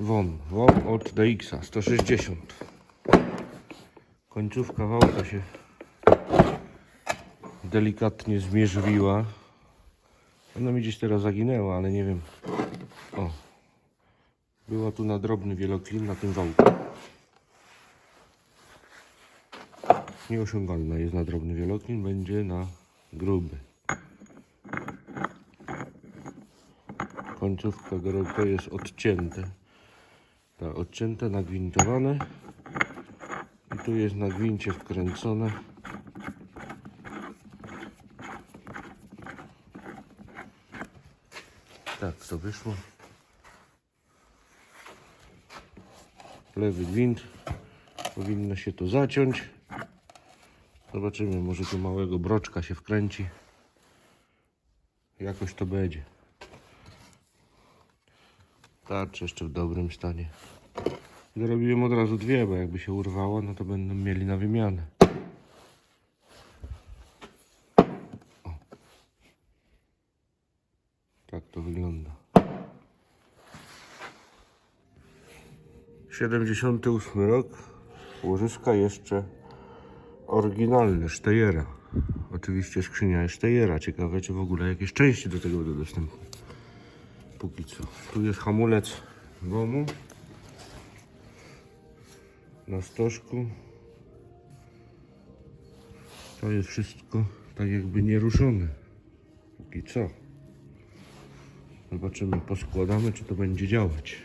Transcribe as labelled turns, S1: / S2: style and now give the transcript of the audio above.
S1: Won, won od DX-a 160. Końcówka wałka się delikatnie zmierzwiła. Ona mi gdzieś teraz zaginęła, ale nie wiem. O. Była tu na drobny wieloklin na tym wałku. Nieosiągalna jest na drobny wieloklin, będzie na gruby. Końcówka gorąca jest odcięte. Tak, odcięte, nagwintowane. I tu jest na gwincie wkręcone. Tak to wyszło. Lewy gwint. Powinno się to zaciąć. Zobaczymy, może tu małego broczka się wkręci. Jakoś to będzie. Tarcz jeszcze w dobrym stanie. Zrobiłem od razu dwie, bo jakby się urwało, no to będą mieli na wymianę. O. Tak to wygląda. 78 rok. Łożyska jeszcze oryginalne, Steyera. Oczywiście skrzynia jest. Ciekawe, czy w ogóle jakieś części do tego będą dostępne. Póki co. Tu jest hamulec gomu. Na stożku. To jest wszystko tak jakby nieruszone. Póki co. Zobaczymy, poskładamy, czy to będzie działać.